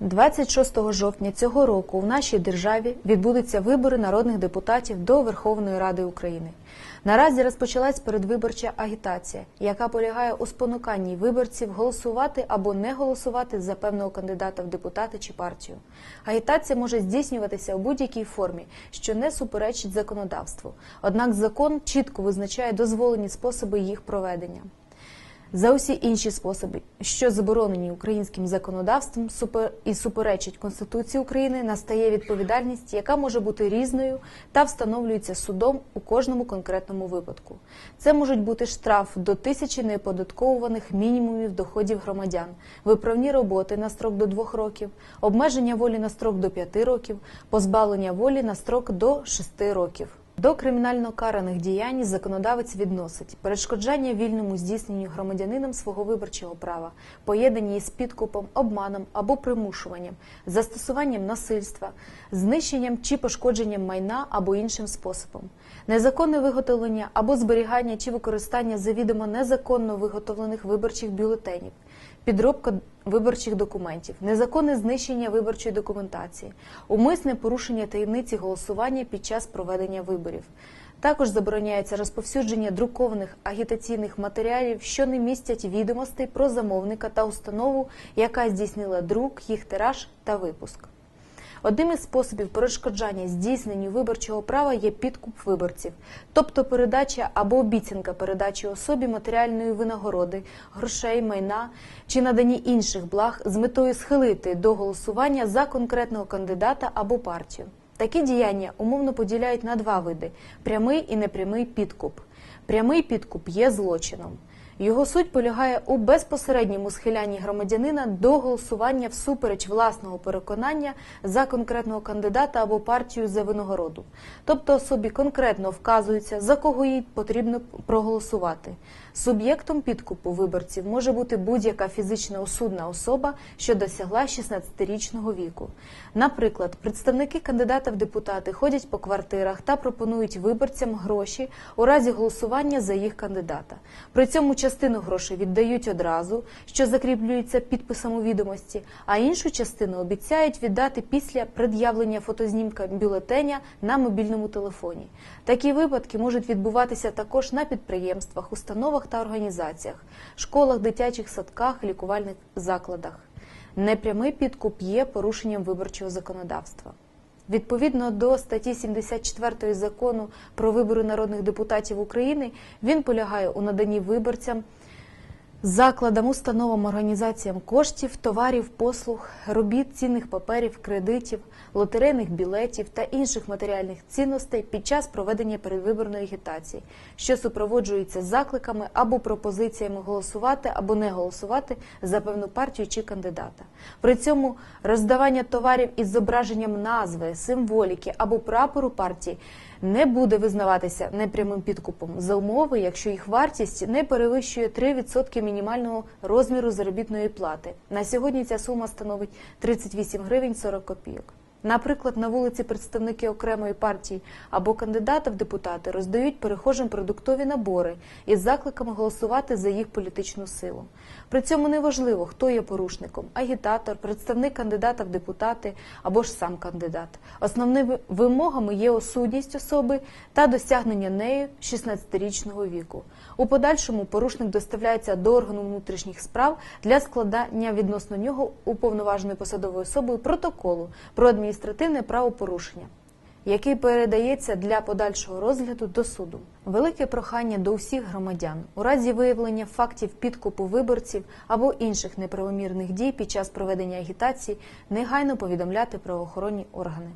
26 жовтня цього року в нашій державі відбудуться вибори народних депутатів до Верховної Ради України. Наразі розпочалась передвиборча агітація, яка полягає у спонуканні виборців голосувати або не голосувати за певного кандидата в депутати чи партію. Агітація може здійснюватися у будь-якій формі, що не суперечить законодавству. Однак закон чітко визначає дозволені способи їх проведення. За усі інші способи, що заборонені українським законодавством і суперечать Конституції України, настає відповідальність, яка може бути різною та встановлюється судом у кожному конкретному випадку. Це можуть бути штраф до тисячі неоподатковуваних мінімумів доходів громадян, виправні роботи на строк до двох років, обмеження волі на строк до п'яти років, позбавлення волі на строк до шести років. До кримінально караних діянь законодавець відносить перешкоджання вільному здійсненню громадянином свого виборчого права, поєднані із підкупом, обманом або примушуванням, застосуванням насильства, знищенням чи пошкодженням майна або іншим способом, незаконне виготовлення або зберігання чи використання завідомо незаконно виготовлених виборчих бюлетенів, підробка виборчих документів, незаконне знищення виборчої документації, умисне порушення таємниці голосування під час проведення виборів. Також забороняється розповсюдження друкованих агітаційних матеріалів, що не містять відомостей про замовника та установу, яка здійснила друк, їх тираж та випуск. Одним із способів перешкоджання здійсненню виборчого права є підкуп виборців, тобто передача або обіцянка передачі особі матеріальної винагороди, грошей, майна чи надані інших благ з метою схилити до голосування за конкретного кандидата або партію. Такі діяння умовно поділяють на два види: прямий і непрямий підкуп. Прямий підкуп є злочином. Його суть полягає у безпосередньому схилянні громадянина до голосування всупереч власного переконання за конкретного кандидата або партію за винагороду. Тобто особі конкретно вказується, за кого їй потрібно проголосувати. Суб'єктом підкупу виборців може бути будь-яка фізична осудна особа, що досягла 16-річного віку. Наприклад, представники кандидата в депутати ходять по квартирах та пропонують виборцям гроші у разі голосування за їх кандидата. При цьому частину грошей віддають одразу, що закріплюється підписом у відомості, а іншу частину обіцяють віддати після пред'явлення фотознімка бюлетеня на мобільному телефоні. Такі випадки можуть відбуватися також на підприємствах, установах та організаціях, школах, дитячих садках, лікувальних закладах. Непрямий підкуп є порушенням виборчого законодавства. Відповідно до статті 74 закону про вибори народних депутатів України, він полягає у наданні виборцям закладам, установам, організаціям коштів, товарів, послуг, робіт, цінних паперів, кредитів, лотерейних білетів та інших матеріальних цінностей під час проведення передвиборної агітації, що супроводжується закликами або пропозиціями голосувати або не голосувати за певну партію чи кандидата. При цьому роздавання товарів із зображенням назви, символіки або прапору партії не буде визнаватися непрямим підкупом за умови, якщо їх вартість не перевищує 3% мінімального розміру заробітної плати. На сьогодні ця сума становить 38 гривень 40 копійок. Наприклад, на вулиці представники окремої партії або кандидата в депутати роздають перехожим продуктові набори із закликами голосувати за їх політичну силу. При цьому неважливо, хто є порушником агітатор, представник кандидата в депутати або ж сам кандидат. Основними вимогами є осудність особи та досягнення нею 16-річного віку. У подальшому порушник доставляється до органу внутрішніх справ для складання відносно нього уповноваженою посадовою особою протоколу про адміністративне правопорушення який передається для подальшого розгляду до суду. Велике прохання до усіх громадян у разі виявлення фактів підкупу виборців або інших неправомірних дій під час проведення агітації негайно повідомляти правоохоронні органи.